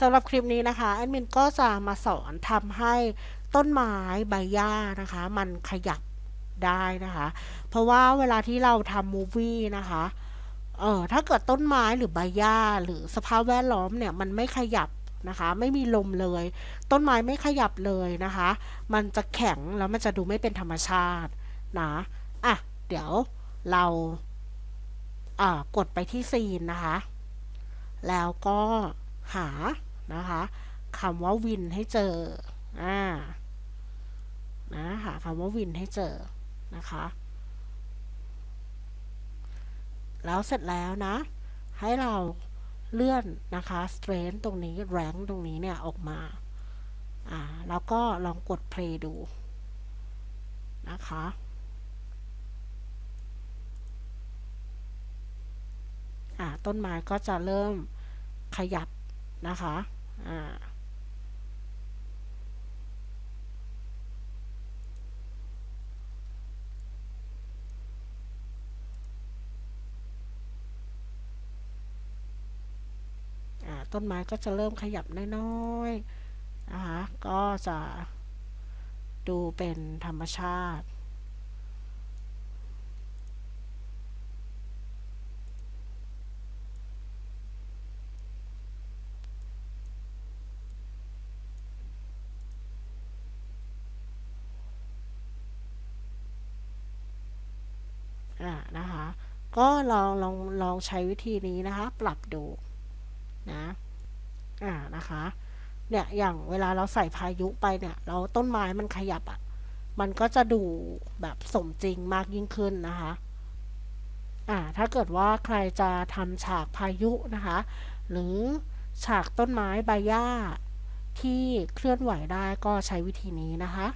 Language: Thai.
สำหรับคลิปนี้นะคะแอดมินก็จะมาสอนทำให้ต้นไม้ใบหญ้านะคะ มันขยับได้นะคะ เพราะว่าเวลาที่เราทำมูฟวี่นะคะเออถ้าเกิดต้นไม้หรือใบหญ้าหรือสภาพแวดล้อมเนี่ยมันไม่ขยับนะคะ ไม่มีลมเลย ต้นไม้ไม่ขยับเลยนะคะ มันจะแข็งแล้วมันจะดูไม่เป็นธรรมชาตินะอะเดี๋ยวเราอ่ากดไปที่ซีนนะคะ แล้วก็หา นะคะคำว่าวินให้เจออ่านะหาคำว่าวินให้เจอนะคะ แล้วเสร็จแล้วนะ ให้เราเลื่อนนะคะ strength ตรงนี้ rank ตรงนี้เนี่ย ออกมาอ่าแล้วก็ลองกด play ดูนะคะอ่าต้นไม้ก็จะเริ่มขยับนะคะ อ่าต้นไม้ก็จะเริ่มขยับน้อยๆนะคะก็จะดูเป็นธรรมชาติ อ่านะคะ ก็ลองลองลองใช้วิธีนี้นะคะ ปรับดูนะอ่านะคะเนี่ยอย่างเวลาเราใส่พายุไปเนี่ยเราต้นไม้มันขยับอะ่ะมันก็จะดูแบบสมจริงมากยิ่งขึ้นนะคะอ่าถ้าเกิดว่าใครจะทำฉากพายุนะคะ หรือฉากต้นไม้ใบหญ้าที่เคลื่อนไหวได้ก็ใช้วิธีนี้นะคะ